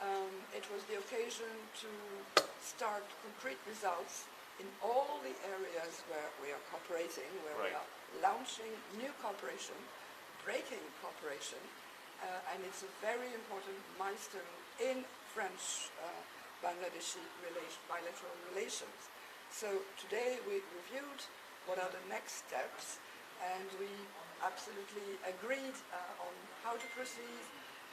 Um, it was the occasion to start concrete results in all the areas where we are cooperating, where we are launching new cooperation, breaking cooperation, uh, and it's a very important milestone in French uh, Bangladeshi relation, bilateral relations. So today we reviewed what are the next steps and we absolutely agreed uh, on how to proceed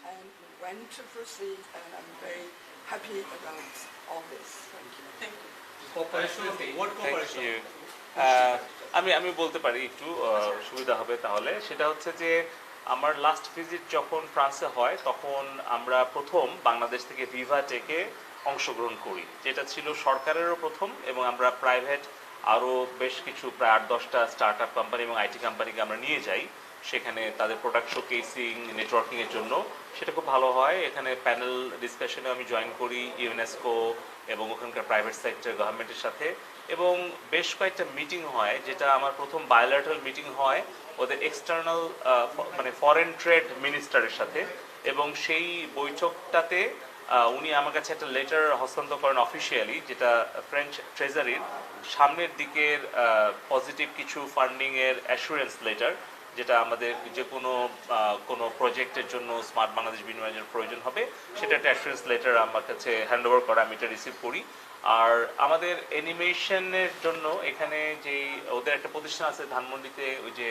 and when to proceed and I'm very happy about all this. Thank you. Thank you. Cooperation, what? You আমি আমি বলতে পারি একটু সুবিধা হবে তাহলে সেটা হচ্ছে যে আমার লাস্ট ভিজিট যখন ফ্রান্সে হয় তখন আমরা প্রথম বাংলাদেশ থেকে ভিভা টেকে অংশগ্রহণ করি যেটা ছিল সরকারেরও প্রথম এবং আমরা প্রাইভেট আরও বেশ কিছু প্রায় আট দশটা স্টার্ট আপ কোম্পানি এবং আইটি কোম্পানিকে আমরা নিয়ে যাই সেখানে তাদের প্রোডাক্ট শোকেসিং নেটওয়ার্কিংয়ের জন্য। সেটা খুব ভালো হয়। এখানে প্যানেল ডিসকাশনে আমি জয়েন করি ইউনেস্কো এবং ওখানকার প্রাইভেট সেক্টর গভর্নমেন্টের সাথে। এবং বেশ কয়েকটা মিটিং হয়, যেটা আমার প্রথম বায়োলেটারাল মিটিং হয় ওদের এক্সটার্নাল মানে ফরেন ট্রেড মিনিস্টারের সাথে। এবং সেই বৈঠকটাতে উনি আমার কাছে একটা লেটার হস্তান্তর করেন অফিসিয়ালি যেটা ফ্রেঞ্চ ট্রেজারির সামনের দিকের পজিটিভ কিছু ফান্ডিংয়ের অ্যাসুরেন্স লেটার যেটা আমাদের যে কোনো কোনো প্রজেক্টের জন্য স্মার্ট বাংলাদেশ বিনিময়ের প্রয়োজন হবে সেটা একটা অ্যাসুরেন্স লেটার আমার কাছে হ্যান্ড ওভার করা আমি এটা রিসিভ করি। আর আমাদের অ্যানিমেশনের জন্য এখানে যে ওদের একটা প্রতিষ্ঠান আছে ধানমন্ডিতে ওই যে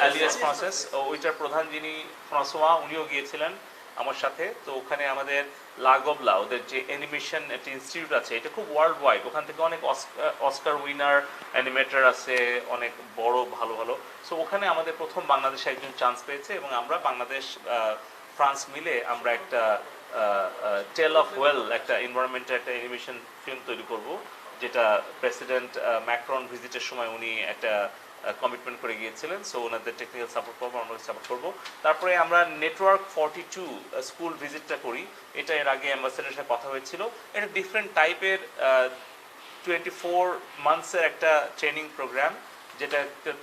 অ্যালিয়াস প্রসেস ওইটার প্রধান যিনি ফ্রান্সোয়া উনিও গিয়েছিলেন। আমার সাথে। তো ওখানে আমাদের লাগবলা, ওদের যে অ্যানিমেশন একটা ইনস্টিটিউট আছে, এটা খুব ওয়ার্ল্ড ওয়াইড ওখান থেকে অনেক অস্কার উইনার অ্যানিমেটর আছে, অনেক বড়, ভালো ভালো। সো ওখানে আমাদের প্রথম বাংলাদেশে একজন চান্স পেয়েছে এবং আমরা বাংলাদেশ ফ্রান্স মিলে আমরা একটা টেল অফ ওয়েল একটা এনভায়রনমেন্টের একটা অ্যানিমেশন ফিল্ম তৈরি করব, যেটা প্রেসিডেন্ট ম্যাক্রন ভিজিটের সময় উনি একটা কমিটমেন্ট করে গিয়েছিলেন সো ওনাদের টেকনিক্যাল সাপোর্ট করব, আমরা সাপোর্ট করব। তারপরে আমরা নেটওয়ার্ক ফর্টি টু স্কুল ভিজিটটা করি। এটা এর আগে অ্যাম্বাসেডারের সাথে কথা হয়েছিল। এটা ডিফারেন্ট টাইপের টোয়েন্টি ফোর মান্থসের একটা ট্রেনিং প্রোগ্রাম যেটা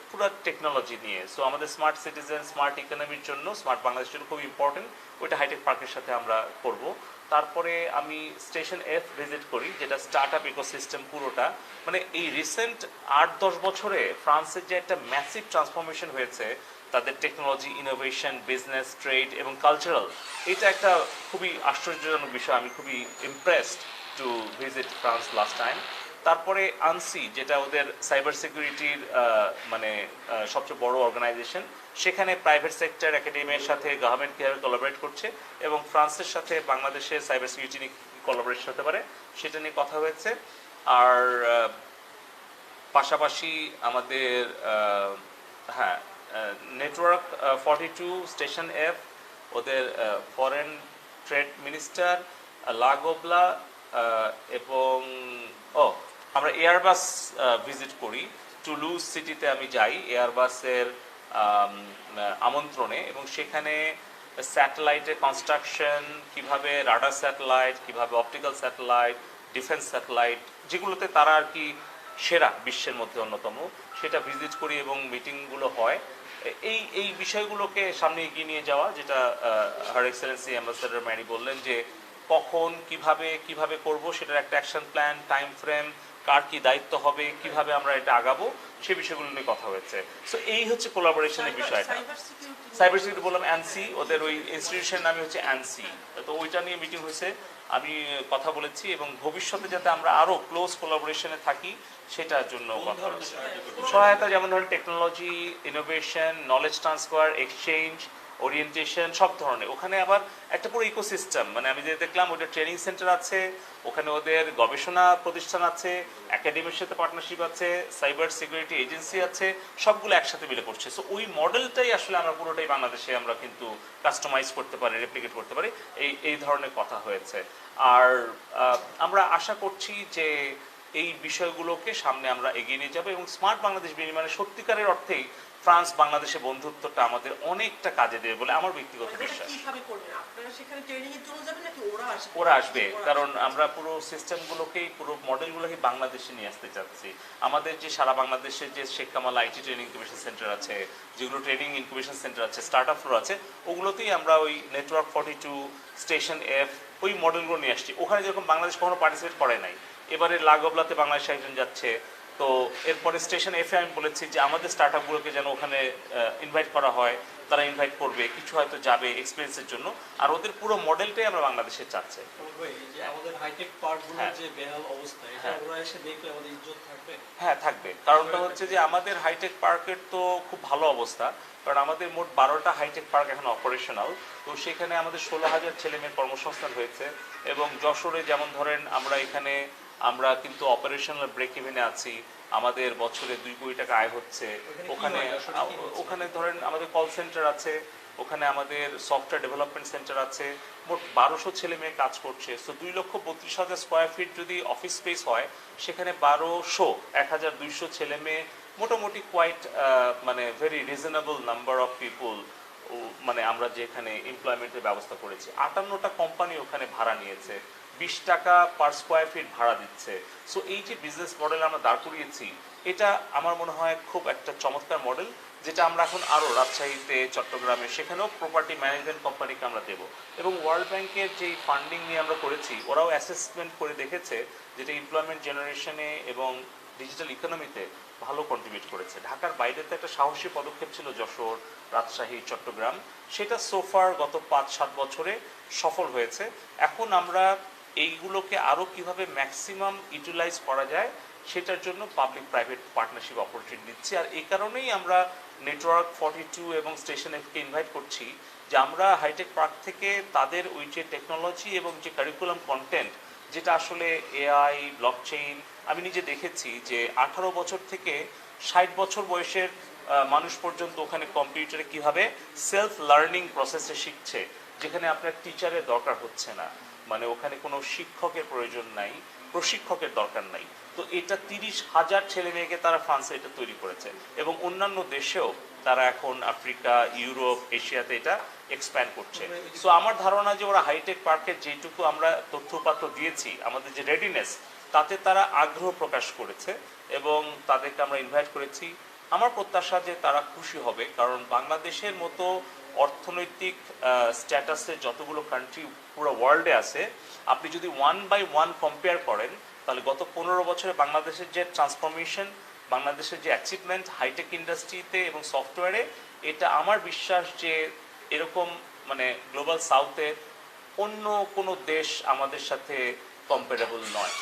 পুরো টেকনোলজি নিয়ে। সো আমাদের স্মার্ট সিটিজেন স্মার্ট ইকোনমির জন্য স্মার্ট বাংলাদেশের জন্য খুব ইম্পর্টেন্ট ওইটা হাইটেক পার্কের সাথে আমরা করব। তারপরে আমি স্টেশন এফ ভিজিট করি, যেটা স্টার্ট আপ ইকোসিস্টেম পুরোটা। মানে এই রিসেন্ট আট দশ বছরে ফ্রান্সের যে একটা ম্যাসিভ ট্রান্সফরমেশন হয়েছে, তাদের টেকনোলজি ইনোভেশন বিজনেস ট্রেড এবং কালচারাল এটা একটা খুবই আশ্চর্যজনক বিষয়। আমি খুবই impressed to visit France last time তারপরে আনসি, যেটা ওদের সাইবার সিকিউরিটির মানে সবচেয়ে বড় অর্গানাইজেশন সেখানে প্রাইভেট সেক্টর একাডেমির সাথে গভর্নমেন্ট কীভাবে কোলাবরেট করছে এবং ফ্রান্সের সাথে বাংলাদেশের সাইবার সিকিউরিটি নিয়ে কোলাবরেশন হতে পারে, সেটা নিয়ে কথা হয়েছে। আর পাশাপাশি আমাদের হ্যাঁ network forty two station F ওদের ফরেন ট্রেড মিনিস্টার লাগোবলা এবং, ও আমরা এয়ারবাস ভিজিট করি। টুলুজ সিটিতে আমি যাই এয়ারবাসের আমন্ত্রণে এবং সেখানে স্যাটেলাইটের কনস্ট্রাকশন কীভাবে রাডার স্যাটেলাইট কীভাবে অপটিক্যাল স্যাটেলাইট ডিফেন্স স্যাটেলাইট যেগুলোতে তারা আর কি সেরা বিশ্বের মধ্যে অন্যতম, সেটা ভিজিট করি এবং মিটিংগুলো হয়। এই এই বিষয়গুলোকে সামনে এগিয়ে নিয়ে যাওয়া, যেটা হার এক্সেলেন্সি অ্যাম্বাসেডার ম্যারি বললেন যে কখন, কীভাবে কীভাবে করব, সেটার একটা অ্যাকশন প্ল্যান টাইম ফ্রেম কার কি দায়িত্ব হবে কীভাবে আমরা এটা আগাবো সে বিষয়গুলো নিয়ে কথা হয়েছে। সো এই হচ্ছে কোলাবোরেশনের বিষয়টা। সাইবার সিকিউরিটি বললাম অ্যানসি ওদের ওই ইনস্টিটিউশন নামে হচ্ছে অ্যানসি তো ওইটা নিয়ে মিটিং হয়েছে। আমি কথা বলেছি এবং ভবিষ্যতে যাতে আমরা আরও ক্লোজ কোলাবোরেশনে থাকি সেটার জন্য কথা? সহায়তা যেমন ধরেন technology innovation knowledge transfer exchange orientation সব ধরনের। ওখানে আবার একটা পুরো ইকোসিস্টেম মানে আমি যে দেখলাম ওদের ট্রেনিং সেন্টার আছে, ওখানে ওদের গবেষণা প্রতিষ্ঠান আছে একাডেমির সাথে পার্টনারশিপ আছে সাইবার সিকিউরিটি এজেন্সি আছে, সবগুলো একসাথে মিলে করছে। সো ওই মডেলটাই আসলে আমরা পুরোটাই বাংলাদেশে আমরা কিন্তু কাস্টমাইজ করতে পারি রেপ্লিকেট করতে পারি। এই এই ধরনের কথা হয়েছে। আর আমরা আশা করছি যে এই বিষয়গুলোকে সামনে আমরা এগিয়ে নিয়ে যাব এবং স্মার্ট বাংলাদেশ বিনিময়ে সত্যিকারের অর্থেই ফ্রান্স বাংলাদেশের বন্ধুত্বটা আমাদের অনেকটা কাজে দেবে বলে আমার ব্যক্তিগত এটা বিশ্বাস। ওরা আসবে? কারণ আমরা পুরো সিস্টেমগুলোকেই পুরো মডেলগুলোকে বাংলাদেশে নিয়ে আসতে চাচ্ছি। আমাদের যে সারা বাংলাদেশের যে Sheikh Kamal IT training incubation centre আছে যেগুলো ট্রেনিং ইনকিউবেশন সেন্টার আছে স্টার্ট আপ আছে ওগুলোতেই আমরা ওই network forty two station F ওই মডেলগুলো নিয়ে আসছি। ওখানে যেরকম বাংলাদেশ কখনো পার্টিসিপেট করে নাই। এবারে লাগবলাতে বাংলাদেশ একজন যাচ্ছে। তো এরপরে স্টেশন এফে আমি বলেছি যে আমাদের স্টার্ট আপগুলোকে যেন ওখানে ইনভাইট করা হয় তারা ইনভাইট করবে কিছু হয়তো যাবে এক্সপিরিয়েন্সের জন্য। আর ওদের পুরো মডেলটাই আমরা বাংলাদেশে চাচ্ছে। হ্যাঁ। হ্যাঁ। হ্যাঁ থাকবে। কারণটা হচ্ছে যে আমাদের হাইটেক পার্কের তো খুব ভালো অবস্থা। কারণ আমাদের মোট বারোটা হাইটেক পার্ক এখন অপারেশনাল তো সেখানে আমাদের ষোলো হাজার ছেলে মেয়ের কর্মসংস্থান হয়েছে। এবং যশোরে যেমন ধরেন আমরা এখানে আমরা কিন্তু অপারেশনাল ব্রেক ইভেনে আছি আমাদের বছরে দুই কোটি টাকা আয় হচ্ছে। ওখানে ওখানে ধরেন আমাদের কল সেন্টার আছে ওখানে আমাদের সফটওয়্যার ডেভেলপমেন্ট সেন্টার আছে মোট বারোশো ছেলে মেয়ে কাজ করছে। সো দুই লক্ষ বত্রিশ হাজার স্কোয়ার ফিট যদি অফিস স্পেস হয় সেখানে বারোশো এক হাজার দুইশো ছেলে মেয়ে মোটামুটি কোয়াইট মানে very reasonable number of people মানে আমরা যেখানে এমপ্লয়মেন্টের ব্যবস্থা করেছি। আটান্নটা কোম্পানি ওখানে ভাড়া নিয়েছে। বিশ টাকা পার স্কোয়ার ফিট ভাড়া দিচ্ছে। সো এই যে বিজনেস মডেল আমরা দাঁড় করিয়েছি, এটা আমার মনে হয় খুব একটা চমৎকার মডেল যেটা আমরা এখন আরও রাজশাহীতে, চট্টগ্রামে, সেখানেও প্রপার্টি ম্যানেজমেন্ট কোম্পানিকে আমরা দেব। এবং ওয়ার্ল্ড ব্যাংকের যেই ফান্ডিং নিয়ে আমরা করেছি, ওরাও অ্যাসেসমেন্ট করে দেখেছে যেটা এমপ্লয়মেন্ট জেনারেশনে এবং ডিজিটাল ইকোনমিতে ভালো কন্ট্রিবিউট করেছে। ঢাকার বাইরে তো একটা সাহসী পদক্ষেপ ছিল যশোর, রাজশাহী, চট্টগ্রাম। সেটা সোফার গত পাঁচ, সাত বছরে সফল হয়েছে। এখন আমরা এইগুলোকে আরও কীভাবে ম্যাক্সিমাম ইউটিলাইজ করা যায়, সেটার জন্য পাবলিক প্রাইভেট পার্টনারশিপ অপরচুনিটি দিচ্ছি। আর এই কারণেই আমরা নেটওয়ার্ক ফর্টি টু এবং স্টেশন এফকে ইনভাইট করছি যে আমরা হাইটেক পার্ক থেকে তাদের ওই যে টেকনোলজি এবং যে কারিকুলাম কন্টেন্ট যেটা আসলে এআই ব্লকচেইন আমি নিজে দেখেছি যে আঠারো বছর থেকে ষাট বছর বয়সের মানুষ পর্যন্ত ওখানে কম্পিউটারে কীভাবে সেলফ লার্নিং প্রসেসে শিখছে, যেখানে আপনার টিচারের দরকার হচ্ছে না। মানে ওখানে কোনো শিক্ষকের প্রয়োজন নাই, প্রশিক্ষকের দরকার নাই। তো এটা তিরিশ হাজার ছেলে মেয়েকে তারা ফ্রান্সে এটা তৈরি করেছে এবং অন্যান্য দেশেও তারা এখন আফ্রিকা, ইউরোপ, এশিয়াতে এটা এক্সপ্যান্ড করছে। সো আমার ধারণা যে ওরা হাইটেক পার্কের যেটুকু আমরা তথ্য উপাত্ত দিয়েছি, আমাদের যে রেডিনেস তাতে তারা আগ্রহ প্রকাশ করেছে এবং তাদেরকে আমরা ইনভাইট করেছি। আমার প্রত্যাশা যে তারা খুশি হবে, কারণ বাংলাদেশের মতো অর্থনৈতিক স্ট্যাটাসে যতগুলো কান্ট্রি পুরো ওয়ার্ল্ডে আছে, আপনি যদি ওয়ান বাই ওয়ান কম্পেয়ার করেন, তাহলে গত পনেরো বছরে বাংলাদেশের যে ট্রান্সফরমেশন বাংলাদেশের যে অ্যাচিভমেন্ট হাইটেক ইন্ডাস্ট্রিতে এবং সফটওয়্যারে এটা আমার বিশ্বাস যে এরকম মানে গ্লোবাল সাউথে অন্য কোনো দেশ আমাদের সাথে কম্পারেবল নয়।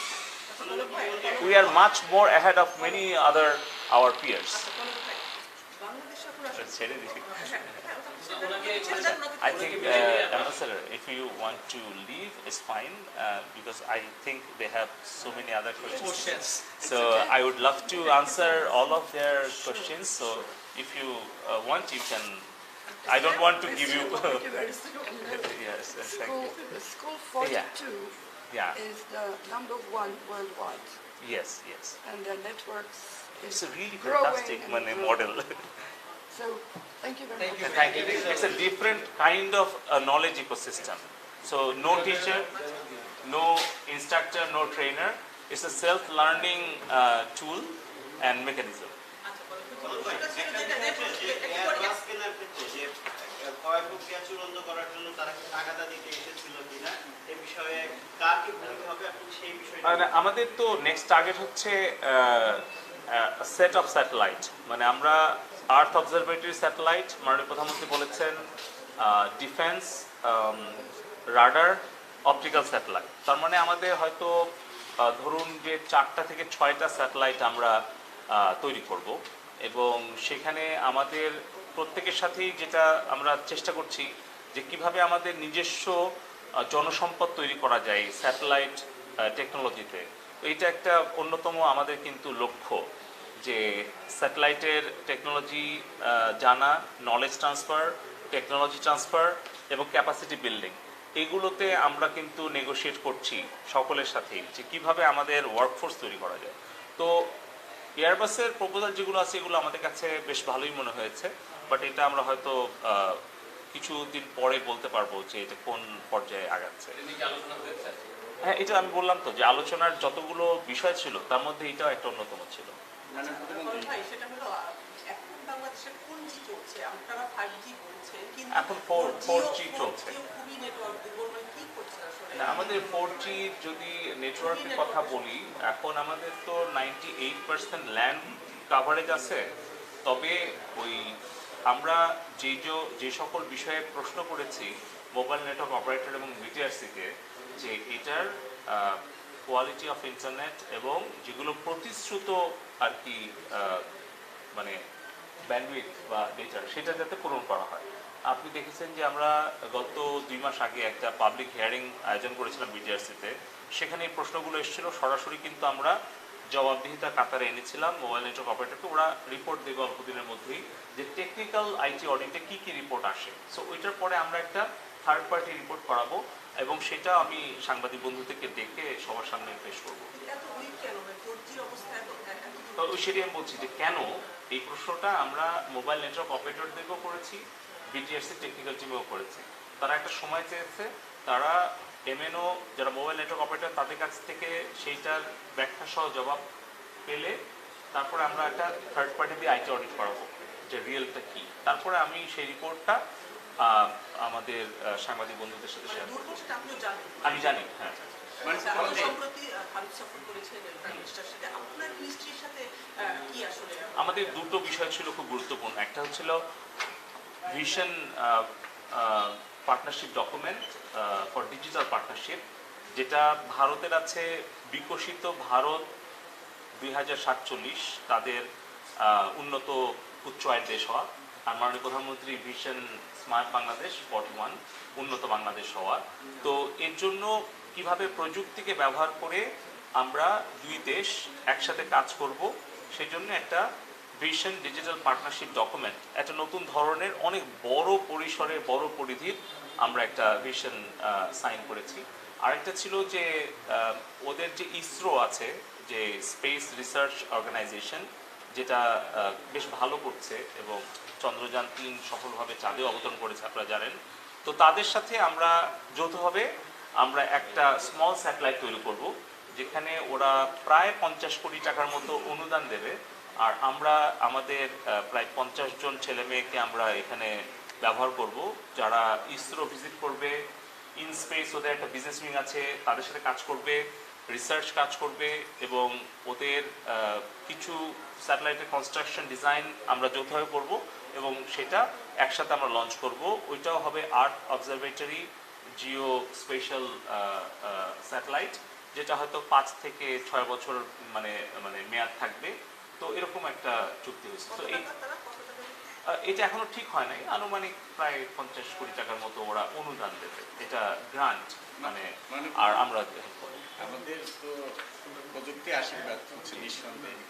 We are much more ahead of many other our peers. I think uh, ambassador, if you want to leave, it's fine uh, because I think they have so many other questions. So I would love to answer all of their questions. So if you uh, want, you can. I don't want to give you. yes, thank you. Uh, school 42 yeah. is the number one worldwide. Yes, yes. And the networks It's a really growing fantastic money model. So, thank you very Thank much. you. Thank you. It's a different kind of uh, knowledge ecosystem. So no teacher, no instructor, no trainer. It's a self-learning uh, tool and mechanism. আচ্ছা, কনক ভাই, সেটা ছেড়ে দেন, এটা দেখুন, একটু পরে- class কেনার ক্ষেত্রে যে আহ, ক্রয় প্রক্রিয়া চূড়ান্ত করার জন্য তারা টাকাটা দিতে এসেছিল কিনা এ বিষয়ে কার কি ভূমিকা হবে আপনি সেই বিষয়টা আমাদের তো নেক্সট টার্গেট হচ্ছে সেট অফ স্যাটেলাইট মানে আমরা আর্থ অবজারভেটরি স্যাটেলাইট মাননীয় প্রধানমন্ত্রী বলেছেন ডিফেন্স রাডার অপটিক্যাল স্যাটেলাইট তার মানে আমাদের হয়তো ধরুন যে চারটা থেকে ছয়টা স্যাটেলাইট আমরা তৈরি করব। এবং সেখানে আমাদের প্রত্যেকের সাথেই যেটা আমরা চেষ্টা করছি, যে কীভাবে আমাদের নিজস্ব জনসম্পদ তৈরি করা যায় স্যাটেলাইট টেকনোলজিতে তো এটা একটা অন্যতম আমাদের কিন্তু লক্ষ্য যে স্যাটেলাইটের টেকনোলজি জানা নলেজ ট্রান্সফার টেকনোলজি ট্রান্সফার এবং ক্যাপাসিটি বিল্ডিং এগুলোতে আমরা কিন্তু নেগোশিয়েট করছি সকলের সাথেই যে কীভাবে আমাদের ওয়ার্কফোর্স তৈরি করা যায়। তো এয়ারবাসের প্রপোজাল যেগুলো আছে, এগুলো আমাদের কাছে বেশ ভালোই মনে হয়েছে বাট এটা আমরা হয়তো কিছুদিন পরে বলতে পারব যে এটা কোন পর্যায়ে আগাচ্ছে। হ্যাঁ এটা আমি বললাম তো যে আলোচনার যতগুলো বিষয় ছিল তার মধ্যে এটাও একটা অন্যতম ছিল। মানে এখন ভাই সেটা হলো আহ, এখন বাংলাদেশে কোন জি চলছে আপনারা ফাইভ জি বলছেন কিন্তু এখন 4 4G 4G চলছে। খুবই নেটওয়ার্ক দুর্বল মানে কি করছে আসলে? না, আমাদের ফোর জি যদি নেটওয়ার্কের কথা বলি এখন আমাদের তো ninety eight percent land coverage আছে তবে ওই আমরা যে যে- সকল বিষয়ে প্রশ্ন করেছি, মোবাইল নেটওয়ার্ক অপারেটর এবং বিটিআরসিকে, যে এটার কোয়ালিটি অফ ইন্টারনেট এবং যেগুলো প্রতিশ্রুত আর কি মানে ব্যান্ডউইথ বা ডেটা সেটা যাতে পূরণ করা হয়। আপনি দেখেছেন যে আমরা গত দুই মাস আগে একটা পাবলিক হিয়ারিং আয়োজন করেছিলাম বিটিআরসিতে। সেখানে এই প্রশ্নগুলো এসেছিল। সরাসরি কিন্তু আমরা জবাবদিহিতা কাতারে এনেছিলাম মোবাইল নেটওয়ার্ক অপারেটরকে ওরা রিপোর্ট দেবে অল্প দিনের মধ্যেই যে টেকনিক্যাল আইটি অডিটে কি কি রিপোর্ট আসে। সো ওইটার পরে আমরা একটা থার্ড পার্টি রিপোর্ট করাবো এবং সেটা আমি সাংবাদিক বন্ধুদেরকে ডেকে সবার সামনে পেশ করব। মানে সেটাই আমি বলছি যে কেন এই প্রশ্নটা আমরা মোবাইল নেটওয়ার্ক অপারেটরদেরকেও করেছি বিটিআরসি টেকনিক্যাল টিমেও করেছি। তারা একটা সময় চেয়েছে তারা এমএনও যারা মোবাইল নেটওয়ার্ক অপারেটর তাদের কাছ থেকে সেইটার ব্যাখ্যা সহ জবাব পেলে তারপরে আমরা একটা থার্ড পার্টি দিয়ে আইটি অডিট করাবো যে রিয়েলটা কি। তারপরে আমি সেই রিপোর্টটা আমাদের সাংবাদিক বন্ধুদের সাথে শেয়ার আমি জানি হ্যাঁ। মানে আচ্ছা, আমাদের দুটো বিষয় ছিল খুব গুরুত্বপূর্ণ। একটা হচ্ছিল vision partnership document for digital partnership যেটা ভারতের আছে বিকশিত ভারত দুই হাজার সাতচল্লিশ, তাদের উন্নত উচ্চ আয়ের দেশ হওয়া। আর মাননীয় প্রধানমন্ত্রী vision smart Bangladesh, forty one, উন্নত বাংলাদেশ হওয়া। তো এর জন্য কীভাবে প্রযুক্তিকে ব্যবহার করে আমরা দুই দেশ একসাথে কাজ করব, সেজন্য একটা ভিশন ডিজিটাল পার্টনারশিপ ডকুমেন্ট একটা নতুন ধরনের অনেক বড় পরিসরে বড় পরিধির আমরা একটা ভিশন সাইন করেছি। আরেকটা ছিল যে ওদের যে ইসরো আছে, যে স্পেস রিসার্চ অর্গানাইজেশন যেটা বেশ ভালো করছে এবং চন্দ্রযান তিন সফলভাবে চাঁদে অবতরণ করেছে, আপনারা জানেন। তো তাদের সাথে আমরা যৌথভাবে আমরা একটা স্মল স্যাটেলাইট তৈরি করব, যেখানে ওরা প্রায় পঞ্চাশ কোটি টাকার মতো অনুদান দেবে। আর আমরা আমাদের প্রায় পঞ্চাশ জন ছেলে মেয়েকে আমরা এখানে ব্যবহার করব। যারা ইসরো ভিজিট করবে, ইন স্পেস ওদের একটা বিজনেস উইং আছে, তাদের সাথে কাজ করবে, রিসার্চ কাজ করবে এবং ওদের কিছু স্যাটেলাইটের কনস্ট্রাকশন ডিজাইন আমরা যৌথভাবে করব এবং সেটা একসাথে আমরা লঞ্চ করব। ওইটাও হবে earth observatory geo spatial satellite, যেটা হয়তো পাঁচ থেকে ছয় বছর মানে মানে মেয়াদ থাকবে। তো এরকম একটা চুক্তি হয়েছে। তো এই এটা এখনও ঠিক হয় নাই। আনুমানিক প্রায় পঞ্চাশ কোটি টাকার মতো ওরা অনুদান দেবে। এটা গ্রান্ট মানে মানে আর আমরা আমাদের তো প্রযুক্তি আশীর্বাদ হচ্ছে নিঃসন্দেহে।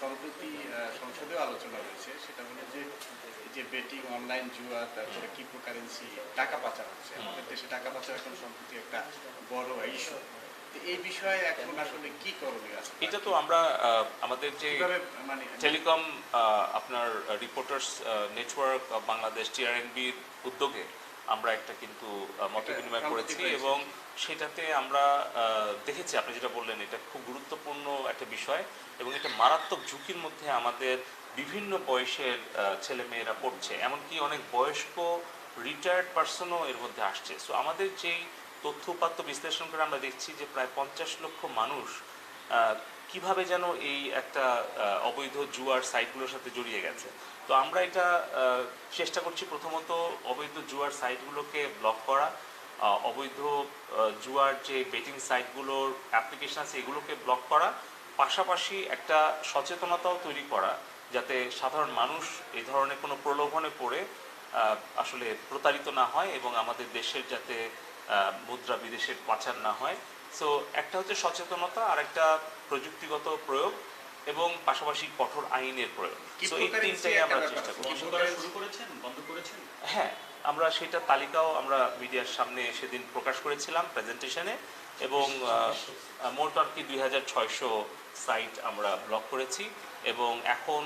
সম্প্রতি আহ, সংসদেও আলোচনা হয়েছে সেটা হলো যে এই যে বেটিং অনলাইন জুয়া তারপরে ক্রিপ্টোকারেন্সি টাকা পাচার হচ্ছে। আমাদের দেশে টাকা পাচার এখন সম্প্রতি একটা বড় ইস্যু এই বিষয়ে এখন আসলে কি করণীয় আছে? এটা তো আমরা আমাদের যে মানে টেলিকম আপনার রিপোর্টার্স নেটওয়ার্ক বাংলাদেশ টিআরএনবির উদ্যোগে আমরা একটা কিন্তু মত বিনিময় করেছি এবং সেটাতে আমরা দেখেছি আপনি যেটা বললেন এটা খুব গুরুত্বপূর্ণ একটা বিষয় এবং এটা মারাত্মক ঝুঁকির মধ্যে আমাদের বিভিন্ন বয়সের ছেলেমেয়েরা পড়ছে। এমনকি অনেক বয়স্ক রিটায়ার্ড পার্সনও এর মধ্যে আসছে। সো আমাদের যেই তথ্য উপাত্ত বিশ্লেষণ করে আমরা দেখছি যে প্রায় পঞ্চাশ লক্ষ মানুষ কীভাবে যেন এই একটা অবৈধ জুয়ার সাইটগুলোর সাথে জড়িয়ে গেছে। তো আমরা এটা চেষ্টা করছি প্রথমত অবৈধ জুয়ার সাইটগুলোকে ব্লক করা অবৈধ জুয়ার যে বেটিং সাইটগুলোর অ্যাপ্লিকেশন আছে এগুলোকে ব্লক করা, পাশাপাশি একটা সচেতনতাও তৈরি করা, যাতে সাধারণ মানুষ এই ধরনের কোনো প্রলোভনে পড়ে আসলে প্রতারিত না হয় এবং আমাদের দেশের যাতে মুদ্রা বিদেশে পাচার না হয়। সো একটা হচ্ছে সচেতনতা আর একটা প্রযুক্তিগত প্রয়োগ এবং পাশাপাশি কঠোর আইনের প্রয়োগ। তো এই তিনটাই আমরা। চেষ্টা করব বন্ধ করা শুরু করেছেন? বন্ধ করেছেন? হ্যাঁ আমরা সেটা তালিকাও আমরা মিডিয়ার সামনে সেদিন প্রকাশ করেছিলাম প্রেজেন্টেশনে এবং মোট আর কি দুই হাজার ছয়শো সাইট আমরা ব্লক করেছি এবং এখন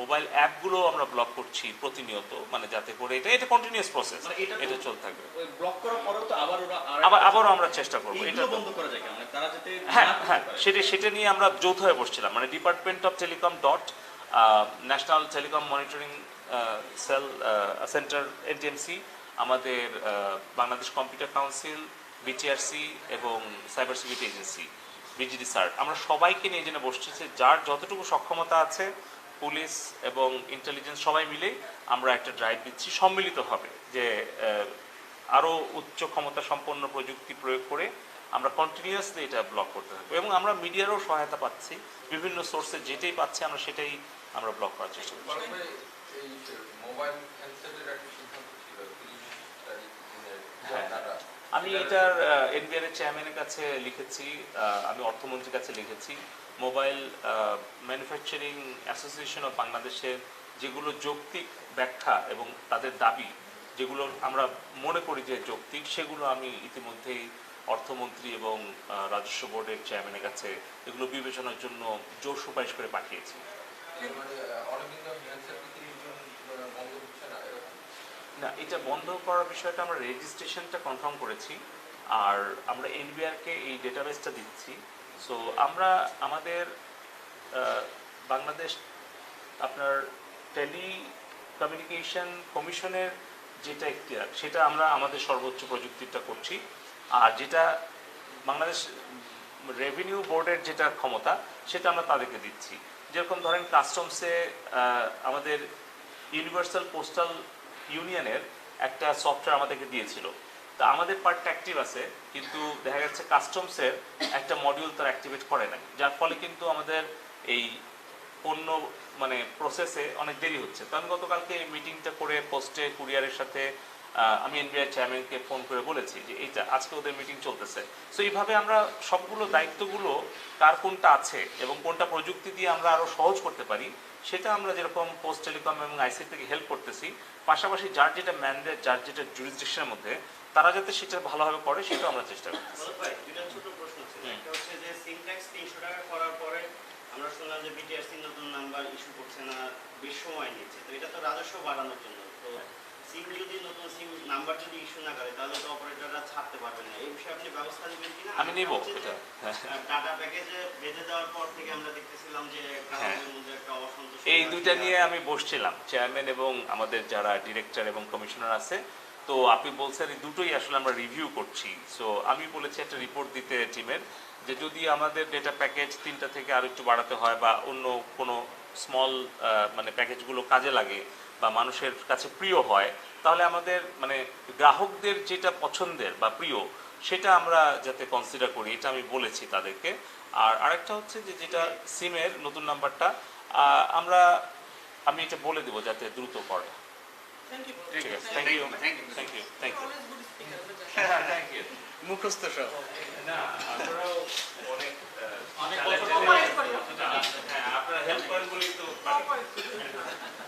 মোবাইল অ্যাপগুলো আমরা ব্লক করছি প্রতিনিয়ত মানে যাতে করে এটা এটা কন্টিনিউয়াস প্রসেস মানে এটা চলতে থাকবে। ব্লক করার পরেও তো আবার ওরা আবার আবারও আমরা চেষ্টা করব এটা বন্ধ করা যায় মানে তারা যাতে হ্যাঁ হ্যাঁ সেটা সেটা নিয়ে আমরা যৌথ হয়ে বসছিলাম মানে department of telecom DoT national telecom monitoring cell center NTMC আমাদের বাংলাদেশ কম্পিউটার কাউন্সিল বিটিআরসি এবং cyber security agency BGD sir আমরা সবাইকে নিয়ে জেনে বসছি যার যতটুকু সক্ষমতা আছে, পুলিশ এবং ইন্টেলিজেন্স সবাই মিলে আমরা একটা ড্রাইভ দিচ্ছি সম্মিলিতভাবে যে আরও উচ্চ ক্ষমতা সম্পন্ন প্রযুক্তি প্রয়োগ করে আমরা কন্টিনিউয়াসলি এটা ব্লক করতে থাকব। এবং আমরা মিডিয়ারও সহায়তা পাচ্ছি, বিভিন্ন সোর্সে যেটাই পাচ্ছি আমরা সেটাই আমরা ব্লক করার চেষ্টা করছি। মোবাইল হ্যান্ডসেটের একটা সিদ্ধান্ত ছিল তিরিশ তারিখ দিনের হ্যাঁ। ডাটা আমি এটার এনবিআর এর চেয়ারম্যানের কাছে লিখেছি আমি অর্থমন্ত্রীর কাছে লিখেছি মোবাইল ম্যানুফ্যাকচারিং অ্যাসোসিয়েশন অফ বাংলাদেশের যেগুলো যৌক্তিক ব্যাখ্যা এবং তাদের দাবি, যেগুলো আমরা মনে করি যে যৌক্তিক, সেগুলো আমি ইতিমধ্যেই অর্থমন্ত্রী এবং রাজস্ব বোর্ডের চেয়ারম্যানের কাছে এগুলো বিবেচনার জন্য জোর সুপারিশ করে পাঠিয়েছি এর মানে আহ, অনেকদিন ধরে হ্যান্ডসেট তিরিশ জন আহ, বন্ধ হচ্ছে না এরকম না, এটা বন্ধ করার বিষয়টা আমরা রেজিস্ট্রেশনটা কনফার্ম করেছি, আর আমরা এনবিআরকে এই ডেটাবেসটা দিচ্ছি। সো আমরা আমাদের বাংলাদেশ আপনার টেলি কমিউনিকেশন কমিশনের যেটা এখতিয়ার, সেটা আমরা আমাদের সর্বোচ্চ প্রযুক্তিটা করছি। আর যেটা বাংলাদেশ রেভিনিউ বোর্ডের যেটা ক্ষমতা, সেটা আমরা তাদেরকে দিচ্ছি। যেরকম ধরেন কাস্টমসে আমাদের ইউনিভার্সাল পোস্টাল ইউনিয়নের একটা সফটওয়্যার আমাদেরকে দিয়েছিল। তা আমাদের পার্টটা অ্যাক্টিভ আছে, কিন্তু দেখা যাচ্ছে কাস্টমসের একটা মডিউল তারা অ্যাক্টিভেট করে নাই। যার ফলে কিন্তু আমাদের এই পণ্য মানে প্রসেসে অনেক দেরি হচ্ছে। তো আমি গতকালকে এই মিটিংটা করে পোস্টে কুরিয়ারের সাথে আমি এনবিআই চেয়ারম্যানকে ফোন করে বলেছি যে, এইটা, আজকে ওদের মিটিং চলতেছে। সো এইভাবে আমরা সবগুলো দায়িত্বগুলো কার কোনটা আছে এবং কোনটা প্রযুক্তি দিয়ে আমরা আরও সহজ করতে পারি সেটা আমরা যেরকম পোস্ট টেলিকম এবং আইসি থেকে হেল্প করতেছি পাশাপাশি যার যেটা ম্যান্ডেট যার যেটা জুরিসডিকশনের মধ্যে তারা যাতে সেটা ভালোভাবে করে সেটাও আমরা চেষ্টা করতেছি। বলক ভাই দুইটা ছোট প্রশ্ন ছিল হুম। একটা হচ্ছে যে সিম ট্যাক্স তিনশো টাকা করার পরে আমরা শুনলাম যে বিটিআরসি নতুন নাম্বার ইস্যু করছে না বেশ সময় নিচ্ছে। তো এটা তো রাজস্ব বাড়ানোর জন্য। তো সিম যদি নতুন সিম নাম্বার যদি ইস্যু না করে তাহলে তো অপারেটররা ছাড়তে পারবে না। এই বিষয়ে আপনি ব্যবস্থা নেবেন কিনা? আমি নিব এটা। হ্যাঁ। প্যাকেজে বেঁধে দেওয়ার পর থেকে আমরা দেখতেছিলাম যে গ্রাহকের মধ্যে একটা অসন্তোষ এই দুইটা নিয়ে আমি বসছিলাম চেয়ারম্যান এবং আমাদের যারা ডিরেক্টর এবং কমিশনার আছে। তো আপনি বলছেন এই দুটোই আসলে আমরা রিভিউ করছি। সো আমি বলেছি একটা রিপোর্ট দিতে টিমের যে যদি আমাদের ডেটা প্যাকেজ তিনটা থেকে আরও একটু বাড়াতে হয় বা অন্য কোনো স্মল মানে প্যাকেজগুলো কাজে লাগে বা মানুষের কাছে প্রিয় হয় তাহলে আমাদের মানে গ্রাহকদের যেটা পছন্দের বা প্রিয় সেটা আমরা যাতে কনসিডার করি এটা আমি বলেছি তাদেরকে। আর আরেকটা হচ্ছে যে যেটা সিমের নতুন নাম্বারটা আহ, আমরা আমি এটা বলে দেবো যাতে দ্রুত করে। ঠিক আছে thank you. Thank you thank you thank মুখস্থ সব না আপনারাও অনেক অনেক challenge বছর এ- Cooperate করি হ্যাঁ আপনারা হেল্প করেন বলেই তো